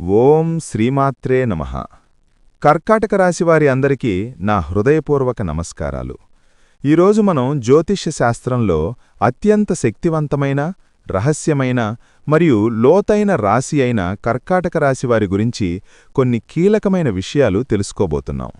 ఓం శ్రీమాత్రే నమ. కర్కాటక రాశివారి అందరికీ నా హృదయపూర్వక నమస్కారాలు. ఈరోజు మనం జ్యోతిష్య శాస్త్రంలో అత్యంత శక్తివంతమైన రహస్యమైన మరియు లోతైన రాశి అయిన కర్కాటక రాశివారి గురించి కొన్ని కీలకమైన విషయాలు తెలుసుకోబోతున్నాం.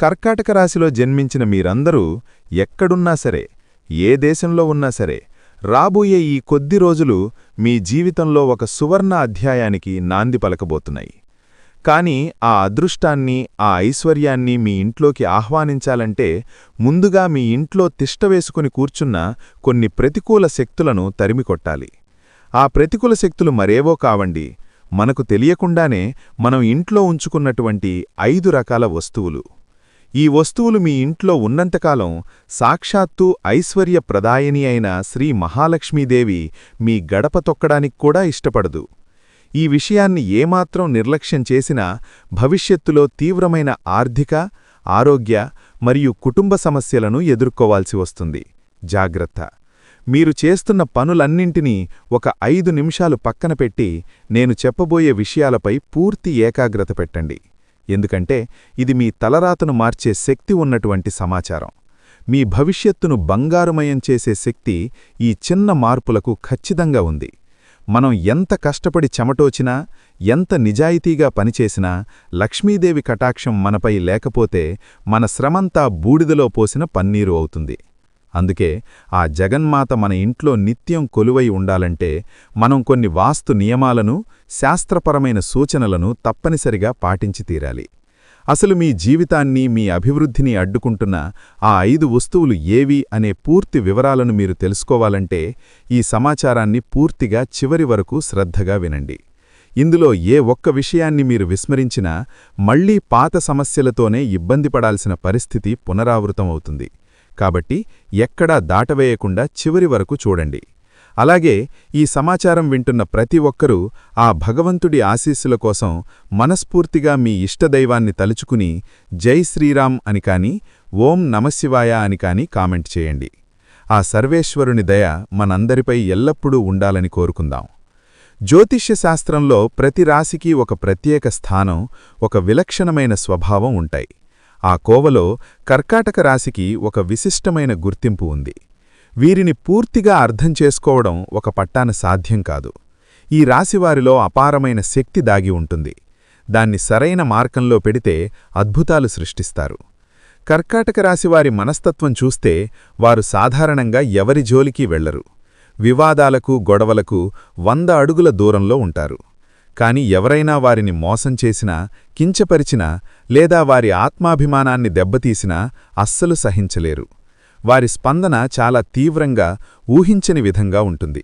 కర్కాటక రాశిలో జన్మించిన మీరందరూ ఎక్కడున్నా సరే ఏ దేశంలో ఉన్నా సరే రాబోయే ఈ కొద్ది రోజులు మీ జీవితంలో ఒక సువర్ణ అధ్యాయానికి నాంది పలకబోతున్నాయి. కాని ఆ అదృష్టాన్ని ఆ ఐశ్వర్యాన్ని మీ ఇంట్లోకి ఆహ్వానించాలంటే ముందుగా మీ ఇంట్లో తిష్టవేసుకుని కూర్చున్న కొన్ని ప్రతికూల శక్తులను తరిమికొట్టాలి ఆ ప్రతికూల శక్తులు మరేవో కావండి. మనకు తెలియకుండానే మనం ఇంట్లో ఉంచుకున్నటువంటి ఐదు రకాల వస్తువులు. ఈ వస్తువులు మీ ఇంట్లో ఉన్నంతకాలం సాక్షాత్తు ఐశ్వర్య ప్రదాయని అయిన శ్రీ మహాలక్ష్మీదేవి మీ గడప తొక్కడానికి కూడా ఇష్టపడదు. ఈ విషయాన్ని ఏమాత్రం నిర్లక్ష్యం చేసినా భవిష్యత్తులో తీవ్రమైన ఆర్థిక ఆరోగ్య మరియు కుటుంబ సమస్యలను ఎదుర్కోవాల్సి వస్తుంది. జాగ్రత్త. మీరు చేస్తున్న పనులన్నింటినీ ఒక ఐదు నిమిషాలు పక్కన పెట్టి నేను చెప్పబోయే విషయాలపై పూర్తి ఏకాగ్రత పెట్టండి. ఎందుకంటే ఇది మీ తలరాతను మార్చే శక్తి ఉన్నటువంటి సమాచారం. మీ భవిష్యత్తును బంగారుమయం చేసే శక్తి ఈ చిన్న మార్పులకు ఖచ్చితంగా ఉంది. మనం ఎంత కష్టపడి చెమటోచినా ఎంత నిజాయితీగా పనిచేసినా లక్ష్మీదేవి కటాక్షం మనపై లేకపోతే మన శ్రమంతా బూడిదలో పోసిన పన్నీరు అవుతుంది. అందుకే ఆ జగన్మాత మన ఇంట్లో నిత్యం కొలువై ఉండాలంటే మనం కొన్ని వాస్తు నియమాలను శాస్త్రపరమైన సూచనలను తప్పనిసరిగా పాటించి తీరాలి. అసలు మీ జీవితాన్ని మీ అభివృద్ధిని అడ్డుకుంటున్న ఆ ఐదు వస్తువులు ఏవి అనే పూర్తి వివరాలను మీరు తెలుసుకోవాలంటే ఈ సమాచారాన్ని పూర్తిగా చివరి వరకు శ్రద్ధగా వినండి. ఇందులో ఏ ఒక్క విషయాన్ని మీరు విస్మరించినా మళ్ళీ పాత సమస్యలతోనే ఇబ్బంది పడాల్సిన పరిస్థితి పునరావృతమవుతుంది. కాబట్టి ఎక్కడా దాటవేయకుండా చివరి వరకు చూడండి. అలాగే ఈ సమాచారం వింటున్న ప్రతి ఒక్కరూ ఆ భగవంతుడి ఆశీస్సుల కోసం మనస్ఫూర్తిగా మీ ఇష్టదైవాన్ని తలుచుకుని జై శ్రీరామ్ అని కానీ ఓం నమశివాయ అని కానీ కామెంట్ చేయండి. ఆ సర్వేశ్వరుని దయ మనందరిపై ఎల్లప్పుడూ ఉండాలని కోరుకుందాం. జ్యోతిష్యశాస్త్రంలో ప్రతి రాశికి ఒక ప్రత్యేక స్థానం ఒక విలక్షణమైన స్వభావం ఉంటాయి. ఆ కోవలో కర్కాటక రాశికి ఒక విశిష్టమైన గుర్తింపు ఉంది. వీరిని పూర్తిగా అర్థం చేసుకోవడం ఒక పట్టాన సాధ్యం కాదు. ఈ రాశివారిలో అపారమైన శక్తి దాగి ఉంటుంది. దాన్ని సరైన మార్గంలో పెడితే అద్భుతాలు సృష్టిస్తారు. కర్కాటక రాశివారి మనస్తత్వం చూస్తే వారు సాధారణంగా ఎవరి జోలికి వెళ్ళరు వివాదాలకు గొడవలకు వంద అడుగుల దూరంలో ఉంటారు. కాని ఎవరైనా వారిని మోసం చేసినా కించపరిచినా లేదా వారి ఆత్మాభిమానాన్ని దెబ్బతీసినా అస్సలు సహించలేరు. వారి స్పందన చాలా తీవ్రంగా ఊహించని విధంగా ఉంటుంది.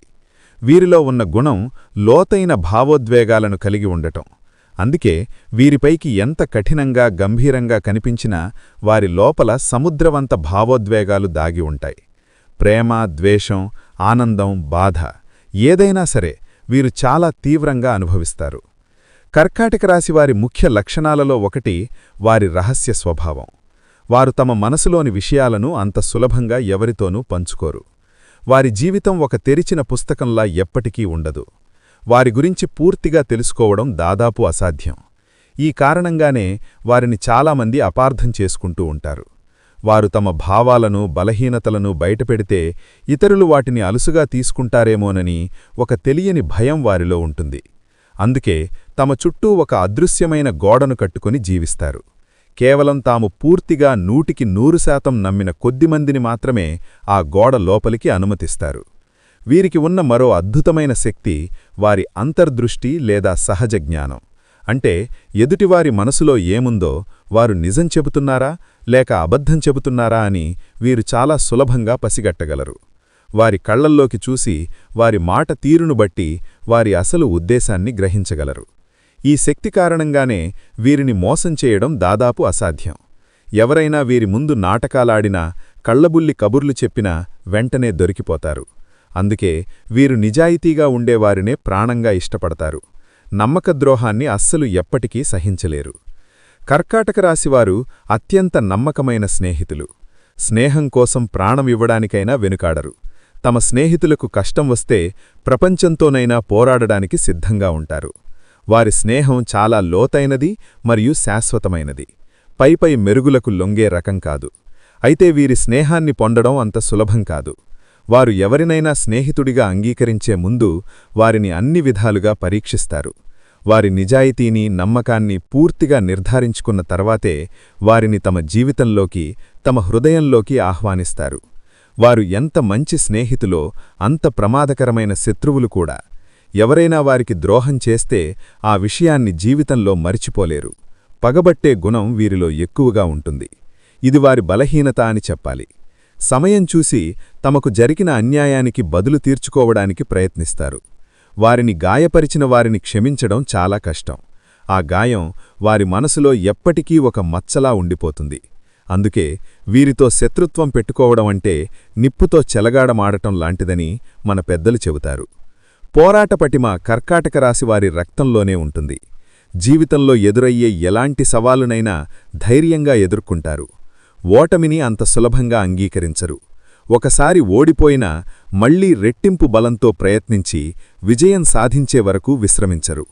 వీరిలో ఉన్న గుణం లోతైన భావోద్వేగాలను కలిగి ఉండటం. అందుకే వీరిపైకి ఎంత కఠినంగా గంభీరంగా కనిపించినా వారి లోపల సముద్రవంత భావోద్వేగాలు దాగి ఉంటాయి. ప్రేమ ద్వేషం ఆనందం బాధ ఏదైనా సరే వీరు చాలా తీవ్రంగా అనుభవిస్తారు. కర్కాటక రాశివారి ముఖ్య లక్షణాలలో ఒకటి వారి రహస్య స్వభావం. వారు తమ మనసులోని విషయాలను అంత సులభంగా ఎవరితోనూ పంచుకోరు. వారి జీవితం ఒక తెరిచిన పుస్తకంలా ఎప్పటికీ ఉండదు. వారి గురించి పూర్తిగా తెలుసుకోవడం దాదాపు అసాధ్యం. ఈ కారణంగానే వారిని చాలామంది అపార్థం చేసుకుంటూ ఉంటారు. వారు తమ భావాలను బలహీనతలను బయటపెడితే ఇతరులు వాటిని అలుసుగా తీసుకుంటారేమోనని ఒక తెలియని భయం వారిలో ఉంటుంది. అందుకే తమ చుట్టూ ఒక అదృశ్యమైన గోడను కట్టుకుని జీవిస్తారు. కేవలం తాము పూర్తిగా నూటికి నూరు శాతం నమ్మిన కొద్దిమందిని మాత్రమే ఆ గోడ లోపలికి అనుమతిస్తారు. వీరికి ఉన్న మరో అద్భుతమైన శక్తి వారి అంతర్దృష్టి లేదా సహజ జ్ఞానం. అంటే ఎదుటివారి మనసులో ఏముందో వారు నిజం చెబుతున్నారా లేక అబద్ధం చెబుతున్నారా అని వీరు చాలా సులభంగా పసిగట్టగలరు. వారి కళ్ళల్లోకి చూసి వారి మాట తీరును బట్టి వారి అసలు ఉద్దేశాన్ని గ్రహించగలరు. ఈ శక్తి కారణంగానే వీరిని మోసం చేయడం దాదాపు అసాధ్యం. ఎవరైనా వీరి ముందు నాటకాలాడినా కళ్ళబుల్లి కబుర్లు చెప్పినా వెంటనే దొరికిపోతారు. అందుకే వీరు నిజాయితీగా ఉండేవారినే ప్రాణంగా ఇష్టపడతారు. నమ్మకద్రోహాన్ని అస్సలు ఎప్పటికీ సహించలేరు. కర్కాటక రాశివారు అత్యంత నమ్మకమైన స్నేహితులు. స్నేహం కోసం ప్రాణమివ్వడానికైనా వెనుకాడరు. తమ స్నేహితులకు కష్టం వస్తే ప్రపంచంతోనైనా పోరాడడానికి సిద్ధంగా ఉంటారు. వారి స్నేహం చాలా లోతైనది మరియు శాశ్వతమైనది. పైపై మెరుగులకు లొంగే రకం కాదు. అయితే వీరి స్నేహాన్ని పొందడం అంత సులభం కాదు. వారు ఎవరినైనా స్నేహితుడిగా అంగీకరించే ముందు వారిని అన్ని విధాలుగా పరీక్షిస్తారు. వారి నిజాయితీని నమ్మకాన్ని పూర్తిగా నిర్ధారించుకున్న తర్వాతే వారిని తమ జీవితంలోకి తమ హృదయంలోకి ఆహ్వానిస్తారు. వారు ఎంత మంచి స్నేహితులో అంత ప్రమాదకరమైన శత్రువులు కూడా. ఎవరైనా వారికి ద్రోహం చేస్తే ఆ విషయాన్ని జీవితంలో మరిచిపోలేరు. పగబట్టే గుణం వీరిలో ఎక్కువగా ఉంటుంది. ఇది వారి బలహీనత అని చెప్పాలి. సమయం చూసి తమకు జరిగిన అన్యాయానికి బదులు తీర్చుకోవడానికి ప్రయత్నిస్తారు. వారిని గాయపరిచిన వారిని క్షమించడం చాలా కష్టం. ఆ గాయం వారి మనసులో ఎప్పటికీ ఒక మచ్చలా ఉండిపోతుంది. అందుకే వీరితో శత్రుత్వం పెట్టుకోవడం అంటే నిప్పుతో చెలగాడమాడటం లాంటిదని మన పెద్దలు చెబుతారు. పోరాట పటిమ కర్కాటక రాశివారి రక్తంలోనే ఉంటుంది. జీవితంలో ఎదురయ్యే ఎలాంటి సవాలునైనా ధైర్యంగా ఎదుర్కొంటారు. ఓటమిని అంత సులభంగా అంగీకరించరు. ఒకసారి ఓడిపోయినా మళ్ళీ రెట్టింపు బలంతో ప్రయత్నించి విజయం సాధించే వరకు విశ్రమించరు.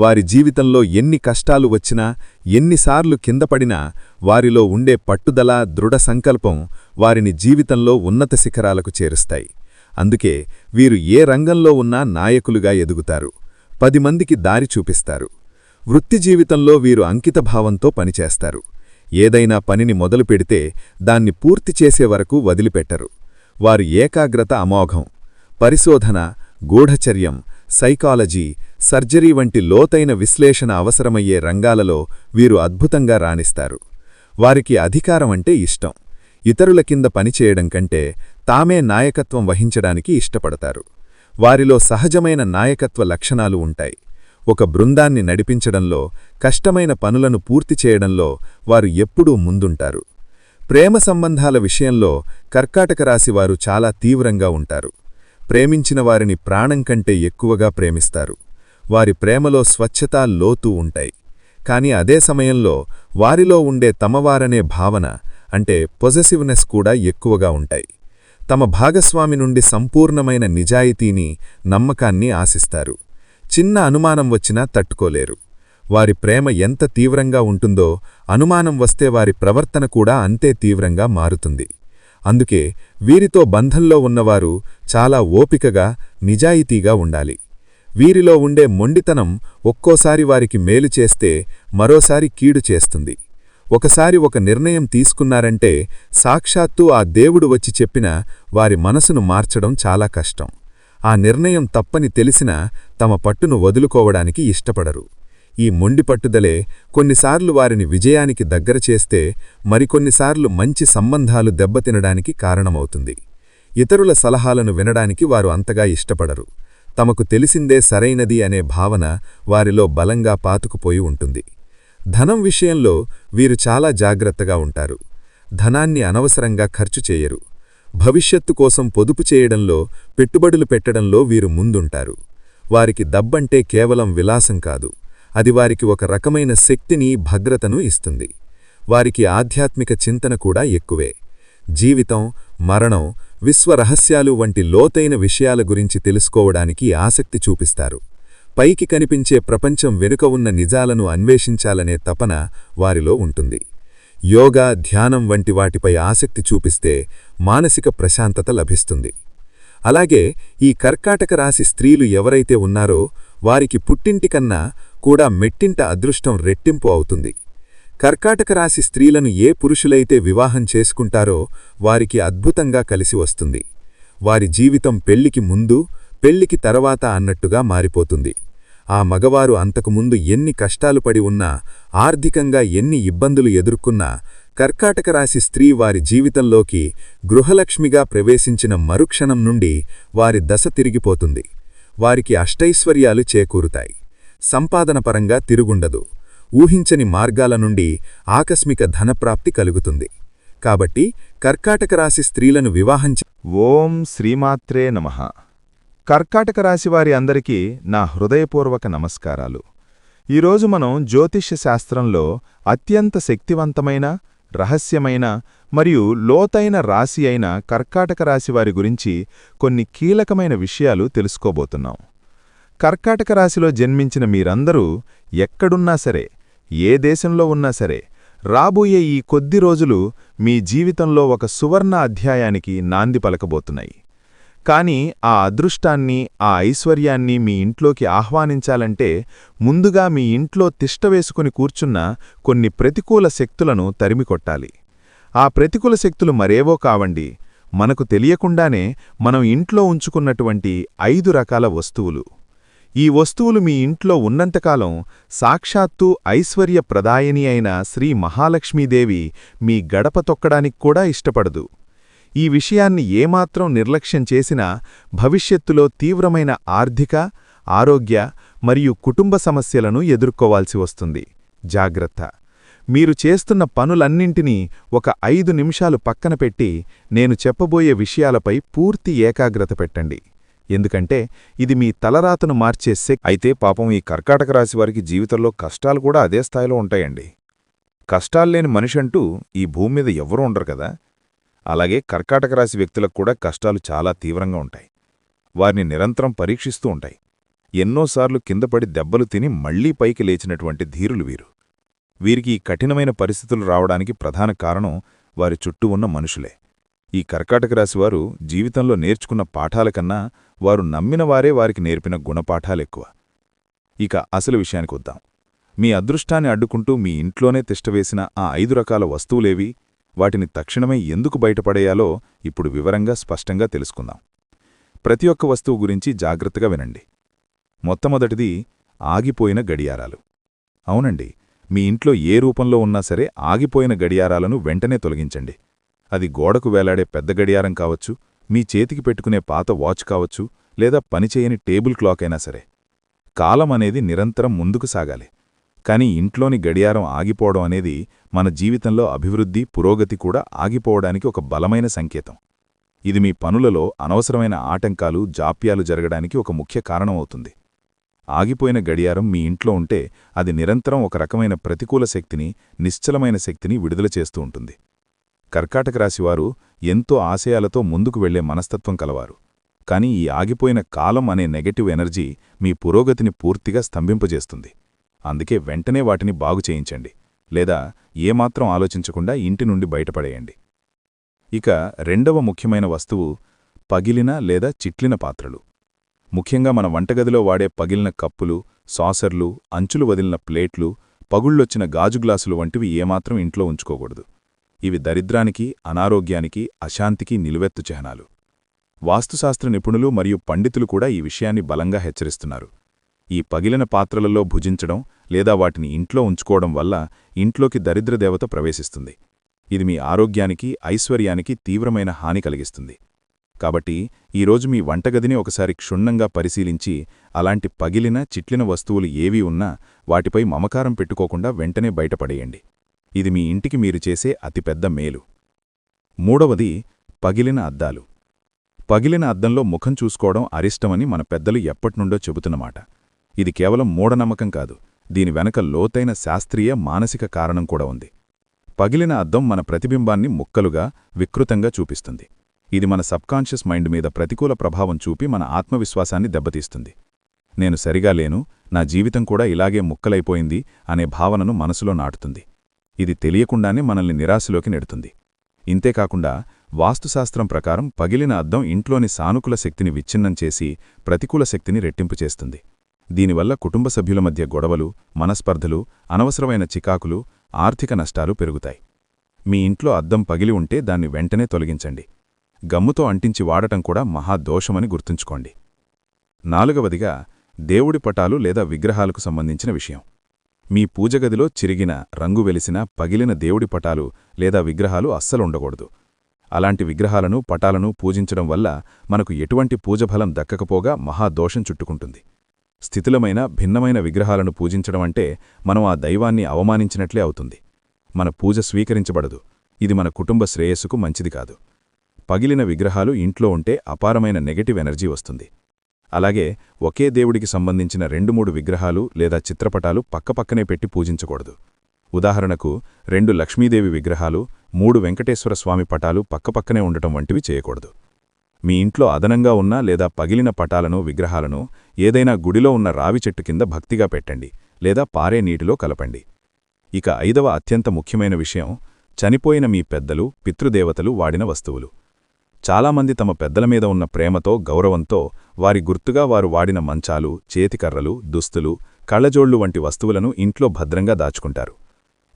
వారి జీవితంలో ఎన్ని కష్టాలు వచ్చినా ఎన్నిసార్లు కిందపడినా వారిలో ఉండే పట్టుదల దృఢ సంకల్పం వారిని జీవితంలో ఉన్నత శిఖరాలకు చేరుస్తాయి. అందుకే వీరు ఏ రంగంలో ఉన్నా నాయకులుగా ఎదుగుతారు. పది మందికి దారి చూపిస్తారు. వృత్తి జీవితంలో వీరు అంకితభావంతో పనిచేస్తారు. ఏదైనా పనిని మొదలు పెడితే దాన్ని పూర్తి చేసే వరకు వదిలిపెట్టరు. వారి ఏకాగ్రత అమోఘం. పరిశోధన గూఢచర్యం సైకాలజీ సర్జరీ వంటి లోతైన విశ్లేషణ అవసరమయ్యే రంగాలలో వీరు అద్భుతంగా రాణిస్తారు. వారికి అధికారం అంటే ఇష్టం. ఇతరుల కింద పనిచేయడం కంటే తామే నాయకత్వం వహించడానికి ఇష్టపడతారు. వారిలో సహజమైన నాయకత్వ లక్షణాలు ఉంటాయి. ఒక బృందాన్ని నడిపించడంలో కష్టమైన పనులను పూర్తి చేయడంలో వారు ఎప్పుడూ ముందుంటారు. ప్రేమ సంబంధాల విషయంలో కర్కాటక రాశివారు చాలా తీవ్రంగా ఉంటారు. ప్రేమించిన వారిని ప్రాణం కంటే ఎక్కువగా ప్రేమిస్తారు. వారి ప్రేమలో స్వచ్ఛత లోతు ఉంటాయి. కాని అదే సమయంలో వారిలో ఉండే తమవారనే భావన అంటే పొజెసివ్నెస్ కూడా ఎక్కువగా ఉంటాయి. తమ భాగస్వామి నుండి సంపూర్ణమైన నిజాయితీని నమ్మకాన్ని ఆశిస్తారు. చిన్న అనుమానం వచ్చినా తట్టుకోలేరు. వారి ప్రేమ ఎంత తీవ్రంగా ఉంటుందో అనుమానం వస్తే వారి ప్రవర్తన కూడా అంతే తీవ్రంగా మారుతుంది. అందుకే వీరితో బంధంలో ఉన్నవారు చాలా ఓపికగా నిజాయితీగా ఉండాలి. వీరిలో ఉండే మొండితనం ఒక్కోసారి వారికి మేలు చేస్తే మరోసారి కీడు చేస్తుంది. ఒకసారి ఒక నిర్ణయం తీసుకున్నారంటే సాక్షాత్తు ఆ దేవుడు వచ్చి చెప్పిన వారి మనసును మార్చడం చాలా కష్టం. ఆ నిర్ణయం తప్పని తెలిసినా తమ పట్టును వదులుకోవడానికి ఇష్టపడరు. ఈ మొండి పట్టుదలే కొన్నిసార్లు వారిని విజయానికి దగ్గర చేస్తే మరికొన్నిసార్లు మంచి సంబంధాలు దెబ్బతినడానికి కారణమవుతుంది. ఇతరుల సలహాలను వినడానికి వారు అంతగా ఇష్టపడరు. తమకు తెలిసిందే సరైనది అనే భావన వారిలో బలంగా పాతుకుపోయి ఉంటుంది. ధనం విషయంలో వీరు చాలా జాగ్రత్తగా ఉంటారు. ధనాన్ని అనవసరంగా ఖర్చు చేయరు. భవిష్యత్తు కోసం పొదుపు చేయడంలో పెట్టుబడులు పెట్టడంలో వీరు ముందుంటారు. వారికి దబ్బంటే కేవలం విలాసం కాదు. అది వారికి ఒక రకమైన శక్తిని భద్రతను ఇస్తుంది. వారికి ఆధ్యాత్మిక చింతన కూడా ఎక్కువే. జీవితం మరణం విశ్వరహస్యాలు వంటి లోతైన విషయాల గురించి తెలుసుకోవడానికి ఆసక్తి చూపిస్తారు. పైకి కనిపించే ప్రపంచం వెనుక ఉన్న నిజాలను అన్వేషించాలనే తపన వారిలో ఉంటుంది. యోగా ధ్యానం వంటి వాటిపై ఆసక్తి చూపిస్తే మానసిక ప్రశాంతత లభిస్తుంది. అలాగే ఈ కర్కాటక రాశి స్త్రీలు ఎవరైతే ఉన్నారో వారికి పుట్టింటికన్నా కూడా మెట్టింట అదృష్టం రెట్టింపు అవుతుంది. కర్కాటక రాశి స్త్రీలను ఏ పురుషులైతే వివాహం చేసుకుంటారో వారికి అద్భుతంగా కలిసి వస్తుంది. వారి జీవితం పెళ్ళికి ముందు పెళ్ళికి తర్వాత అన్నట్టుగా మారిపోతుంది. ఆ మగవారు అంతకుముందు ఎన్ని కష్టాలు పడి ఉన్నా ఆర్థికంగా ఎన్ని ఇబ్బందులు ఎదుర్కొన్నా కర్కాటక రాశి స్త్రీ వారి జీవితంలోకి గృహలక్ష్మిగా ప్రవేశించిన మరుక్షణం నుండి వారి దశ తిరిగిపోతుంది. వారికి అష్టైశ్వర్యాలు చేకూరుతాయి. సంపాదనపరంగా తిరుగుండదు. ఊహించని మార్గాల నుండి ఆకస్మిక ధనప్రాప్తి కలుగుతుంది. కాబట్టి కర్కాటక రాశి స్త్రీలను వివాహం ఓం శ్రీమాత్రే నమః. కర్కాటక రాశివారి అందరికీ నా హృదయపూర్వక నమస్కారాలు. ఈరోజు మనం జ్యోతిష్య శాస్త్రంలో అత్యంత శక్తివంతమైన రహస్యమైన మరియు లోతైన రాశి అయిన కర్కాటక రాశివారి గురించి కొన్ని కీలకమైన విషయాలు తెలుసుకోబోతున్నాం. కర్కాటక రాశిలో జన్మించిన మీరందరూ ఎక్కడున్నా సరే ఏ దేశంలో ఉన్నా సరే రాబోయే ఈ కొద్ది రోజులు మీ జీవితంలో ఒక సువర్ణ అధ్యాయానికి నాంది పలకబోతున్నాయి. కాని ఆ అదృష్టాన్ని ఆ ఐశ్వర్యాన్ని మీ ఇంట్లోకి ఆహ్వానించాలంటే ముందుగా మీ ఇంట్లో తిష్టవేసుకుని కూర్చున్న కొన్ని ప్రతికూల శక్తులను తరిమికొట్టాలి ఆ ప్రతికూల శక్తులు మరేవో కావండి. మనకు తెలియకుండానే మనం ఇంట్లో ఉంచుకున్నటువంటి ఐదు రకాల వస్తువులు. ఈ వస్తువులు మీ ఇంట్లో ఉన్నంతకాలం సాక్షాత్తు ఐశ్వర్య ప్రదాయని అయిన శ్రీ మహాలక్ష్మీదేవి మీ గడప తొక్కడానికి కూడా ఇష్టపడదు. ఈ విషయాన్ని ఏమాత్రం నిర్లక్ష్యం చేసినా భవిష్యత్తులో తీవ్రమైన ఆర్థిక ఆరోగ్య మరియు కుటుంబ సమస్యలను ఎదుర్కోవాల్సి వస్తుంది. జాగ్రత్త. మీరు చేస్తున్న పనులన్నింటినీ ఒక ఐదు నిమిషాలు పక్కన పెట్టి నేను చెప్పబోయే విషయాలపై పూర్తి ఏకాగ్రత పెట్టండి. ఎందుకంటే ఇది మీ తలరాతను మార్చే శక్తి. అయితే పాపం ఈ కర్కాటక రాశి వారికి జీవితంలో కష్టాలు కూడా అదే స్థాయిలో ఉంటాయండి. కష్టాల్లేని మనిషి అంటూ ఈ భూమి మీద ఎవరూ ఉండరు కదా. అలాగే కర్కాటక రాశి వ్యక్తులకు కూడా కష్టాలు చాలా తీవ్రంగా ఉంటాయి. వారిని నిరంతరం పరీక్షిస్తూ ఉంటాయి. ఎన్నోసార్లు కిందపడి దెబ్బలు తిని మళ్ళీ పైకి లేచినటువంటి ధీరులు వీరు. వీరికి ఈ కఠినమైన పరిస్థితులు రావడానికి ప్రధాన కారణం వారి చుట్టూ ఉన్న మనుషులే. ఈ కర్కాటక రాశివారు జీవితంలో నేర్చుకున్న పాఠాల కన్నా వారు నమ్మిన వారే వారికి నేర్పిన గుణపాఠాలెక్కువ ఇక అసలు విషయానికి వద్దాం. మీ అదృష్టాన్ని అడ్డుకుంటూ మీ ఇంట్లోనే తిష్టవేసిన ఆ ఐదు రకాల వస్తువులేవి వాటిని తక్షణమే ఎందుకు బయటపడేయాలో ఇప్పుడు వివరంగా స్పష్టంగా తెలుసుకుందాం. ప్రతి ఒక్క వస్తువు గురించి జాగ్రత్తగా వినండి. మొట్టమొదటిది ఆగిపోయిన గడియారాలు. అవునండి మీ ఇంట్లో ఏ రూపంలో ఉన్నా సరే ఆగిపోయిన గడియారాలను వెంటనే తొలగించండి. అది గోడకు వేలాడే పెద్ద గడియారం కావచ్చు మీ చేతికి పెట్టుకునే పాత వాచ్ కావచ్చు లేదా పనిచేయని టేబుల్ క్లాక్ అయినా సరే. కాలం అనేది నిరంతరం ముందుకు సాగాలి. కాని ఇంట్లోని గడియారం ఆగిపోవడం అనేది మన జీవితంలో అభివృద్ధి పురోగతి కూడా ఆగిపోవడానికి ఒక బలమైన సంకేతం. ఇది మీ పనులలో అనవసరమైన ఆటంకాలు జాప్యాలు జరగడానికి ఒక ముఖ్య కారణమవుతుంది ఆగిపోయిన గడియారం మీ ఇంట్లో ఉంటే అది నిరంతరం ఒక రకమైన ప్రతికూల శక్తిని నిశ్చలమైన శక్తిని విడుదల చేస్తూ ఉంటుంది. కర్కాటక రాశివారు ఎంతో ఆశయాలతో ముందుకు వెళ్ళే మనస్తత్వం కలవారు. కాని ఈ ఆగిపోయిన కాలం అనే నెగటివ్ ఎనర్జీ మీ పురోగతిని పూర్తిగా స్తంభింపజేస్తుంది. అందుకే వెంటనే వాటిని బాగు చేయించండి లేదా ఏమాత్రం ఆలోచించకుండా ఇంటి నుండి బయటపడేయండి. ఇక రెండవ ముఖ్యమైన వస్తువు పగిలిన లేదా చిట్లిన పాత్రలు. ముఖ్యంగా మన వంటగదిలో వాడే పగిలిన కప్పులు సాసర్లు అంచులు వదిలిన ప్లేట్లు పగుళ్ళొచ్చిన గాజు గ్లాసులు వంటివి ఏమాత్రం ఇంట్లో ఉంచుకోకూడదు. ఇవి దరిద్రానికి అనారోగ్యానికి అశాంతికి నిలువెత్తు చిహ్నాలు. వాస్తుశాస్త్ర నిపుణులు మరియు పండితులు కూడా ఈ విషయాన్ని బలంగా హెచ్చరిస్తున్నారు. ఈ పగిలిన పాత్రలలో భుజించడం లేదా వాటిని ఇంట్లో ఉంచుకోవడం వల్ల ఇంట్లోకి దరిద్రదేవత ప్రవేశిస్తుంది. ఇది మీ ఆరోగ్యానికి ఐశ్వర్యానికి తీవ్రమైన హాని కలిగిస్తుంది. కాబట్టి ఈరోజు మీ వంటగదిని ఒకసారి క్షుణ్ణంగా పరిశీలించి అలాంటి పగిలిన చిట్లిన వస్తువులు ఏవీ ఉన్నా వాటిపై మమకారం పెట్టుకోకుండా వెంటనే బయటపడేయండి. ఇది మీ ఇంటికి మీరు చేసే అతిపెద్ద మేలు. మూడవది పగిలిన అద్దాలు. పగిలిన అద్దంలో ముఖం చూసుకోవడం అరిష్టమని మన పెద్దలు ఎప్పటినుండో చెబుతున్నమాట. ఇది కేవలం మూఢనమ్మకం కాదు. దీని వెనక లోతైన శాస్త్రీయ మానసిక కారణం కూడా ఉంది. పగిలిన అద్దం మన ప్రతిబింబాన్ని ముక్కలుగా వికృతంగా చూపిస్తుంది. ఇది మన సబ్కాన్షియస్ మైండ్ మీద ప్రతికూల ప్రభావం చూపి మన ఆత్మవిశ్వాసాన్ని దెబ్బతీస్తుంది. నేను సరిగా లేను నా జీవితం కూడా ఇలాగే ముక్కలైపోయింది అనే భావనను మనసులో నాటుతుంది. ఇది తెలియకుండానే మనల్ని నిరాశలోకి నెడుతుంది. ఇంతేకాకుండా వాస్తుశాస్త్రం ప్రకారం పగిలిన అద్దం ఇంట్లోని సానుకూల శక్తిని విచ్ఛిన్నం చేసి ప్రతికూల శక్తిని రెట్టింపు చేస్తుంది. దీనివల్ల కుటుంబ సభ్యుల మధ్య గొడవలు మనస్పర్ధలు అనవసరమైన చికాకులు ఆర్థిక నష్టాలు పెరుగుతాయి. మీ ఇంట్లో అద్దం పగిలి ఉంటే దాన్ని వెంటనే తొలగించండి. గమ్ముతో అంటించి వాడటం కూడా మహాదోషమని గుర్తుంచుకోండి. నాలుగవదిగా దేవుడి పటాలు లేదా విగ్రహాలకు సంబంధించిన విషయం. మీ పూజగదిలో చిరిగిన రంగు వెలిసిన పగిలిన దేవుడి పటాలు లేదా విగ్రహాలు అస్సలుండకూడదు అలాంటి విగ్రహాలను పటాలను పూజించడం వల్ల మనకు ఎటువంటి పూజఫలం దక్కకపోగా మహాదోషం చుట్టుకుంటుంది. స్థితిలమైన భిన్నమైన విగ్రహాలను పూజించడం అంటే మనం ఆ దైవాన్ని అవమానించినట్లే అవుతుంది. మన పూజ స్వీకరించబడదు. ఇది మన కుటుంబ శ్రేయస్సుకు మంచిది కాదు. పగిలిన విగ్రహాలు ఇంట్లో ఉంటే అపారమైన నెగటివ్ ఎనర్జీ వస్తుంది. అలాగే ఒకే దేవుడికి సంబంధించిన రెండు మూడు విగ్రహాలు లేదా చిత్రపటాలు పక్కపక్కనే పెట్టి పూజించకూడదు. ఉదాహరణకు రెండు లక్ష్మీదేవి విగ్రహాలు మూడు వెంకటేశ్వర స్వామి పటాలు పక్కపక్కనే ఉండటం వంటివి చేయకూడదు. మీ ఇంట్లో అదనంగా ఉన్న లేదా పగిలిన పటాలను విగ్రహాలను ఏదైనా గుడిలో ఉన్న రావి చెట్టు కింద భక్తిగా పెట్టండి లేదా పారే నీటిలో కలపండి. ఇక ఐదవ అత్యంత ముఖ్యమైన విషయం చనిపోయిన మీ పెద్దలు పితృదేవతలు వాడిన వస్తువులు. చాలామంది తమ పెద్దల మీద ఉన్న ప్రేమతో గౌరవంతో వారి గుర్తుగా వారు వాడిన మంచాలు చేతికర్రలు దుస్తులు కళ్ళజోళ్ళు వంటి వస్తువులను ఇంట్లో భద్రంగా దాచుకుంటారు.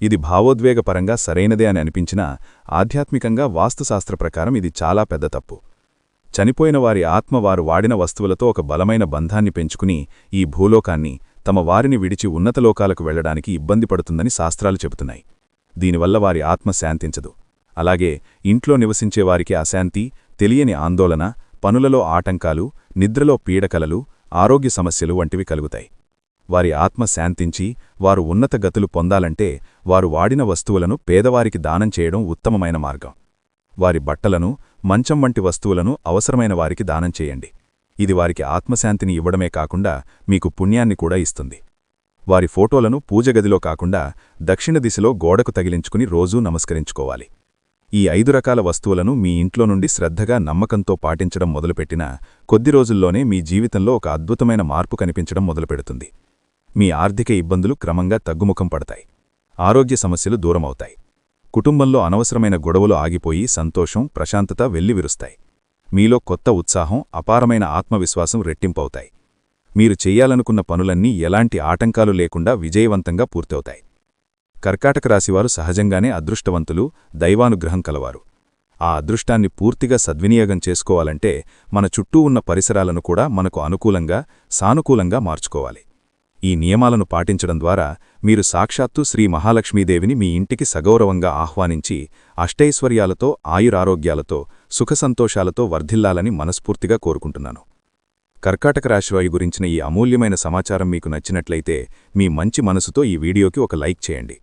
ఇది భావోద్వేగపరంగా సరైనదే అని అనిపించినా ఆధ్యాత్మికంగా వాస్తుశాస్త్ర ప్రకారం ఇది చాలా పెద్ద తప్పు. చనిపోయిన వారి ఆత్మ వారు వాడిన వస్తువులతో ఒక బలమైన బంధాన్ని పెంచుకుని ఈ భూలోకాన్ని తమ వారిని విడిచి ఉన్నతలోకాలకు వెళ్ళడానికి ఇబ్బంది పడుతుందని శాస్త్రాలు చెబుతున్నాయి. దీనివల్ల వారి ఆత్మ శాంతించదు. అలాగే ఇంట్లో నివసించే వారికి అశాంతి తెలియని ఆందోళన పనులలో ఆటంకాలు నిద్రలో పీడకలలు ఆరోగ్య సమస్యలు వంటివి కలుగుతాయి. వారి ఆత్మ శాంతించి వారు ఉన్నత గతులు పొందాలంటే వారు వాడిన వస్తువులను పేదవారికి దానం చేయడం ఉత్తమమైన మార్గం. వారి బట్టలను మంచం వంటి వస్తువులను అవసరమైన వారికి దానం చేయండి. ఇది వారికి ఆత్మశాంతిని ఇవ్వడమే కాకుండా మీకు పుణ్యాన్ని కూడా ఇస్తుంది. వారి ఫోటోలను పూజగదిలో కాకుండా దక్షిణ దిశలో గోడకు తగిలించుకుని రోజూ నమస్కరించుకోవాలి. ఈ ఐదు రకాల వస్తువులను మీ ఇంట్లో నుండి శ్రద్ధగా నమ్మకంతో పాటించడం మొదలుపెట్టినా కొద్ది రోజుల్లోనే మీ జీవితంలో ఒక అద్భుతమైన మార్పు కనిపించడం మొదలుపెడుతుంది. మీ ఆర్థిక ఇబ్బందులు క్రమంగా తగ్గుముఖం పడతాయి. ఆరోగ్య సమస్యలు దూరమవుతాయి. కుటుంబంలో అనవసరమైన గొడవలు ఆగిపోయి సంతోషం ప్రశాంతత వెల్లివిరుస్తాయి. మీలో కొత్త ఉత్సాహం అపారమైన ఆత్మవిశ్వాసం రెట్టింపవుతాయి. మీరు చెయ్యాలనుకున్న పనులన్నీ ఎలాంటి ఆటంకాలు లేకుండా విజయవంతంగా పూర్తవుతాయి. కర్కాటక రాశివారు సహజంగానే అదృష్టవంతులు దైవానుగ్రహం కలవారు. ఆ అదృష్టాన్ని పూర్తిగా సద్వినియోగం చేసుకోవాలంటే మన చుట్టూ ఉన్న పరిసరాలను కూడా మనకు అనుకూలంగా సానుకూలంగా మార్చుకోవాలి. ఈ నియమాలను పాటించడం ద్వారా మీరు సాక్షాత్తు శ్రీ మహాలక్ష్మీదేవిని మీ ఇంటికి సగౌరవంగా ఆహ్వానించి అష్టైశ్వర్యాలతో ఆయురారోగ్యాలతో సుఖసంతోషాలతో వర్ధిల్లాలని మనస్ఫూర్తిగా కోరుకుంటున్నాను. కర్కాటక రాశివాయు గురించిన ఈ అమూల్యమైన సమాచారం మీకు నచ్చినట్లయితే మీ మంచి మనసుతో ఈ వీడియోకి ఒక లైక్ చేయండి.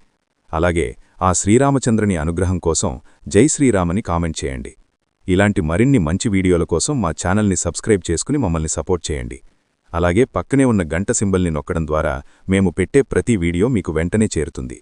అలాగే ఆ శ్రీరామచంద్రని అనుగ్రహం కోసం జై శ్రీరామని కామెంట్ చేయండి. ఇలాంటి మరిన్ని మంచి వీడియోల కోసం మా ఛానల్ని సబ్స్క్రైబ్ చేసుకుని మమ్మల్ని సపోర్ట్ చేయండి. అలాగే పక్కనే ఉన్న గంట సింబల్ని నొక్కడం ద్వారా మేము పెట్టే ప్రతి వీడియో మీకు వెంటనే చేరుతుంది.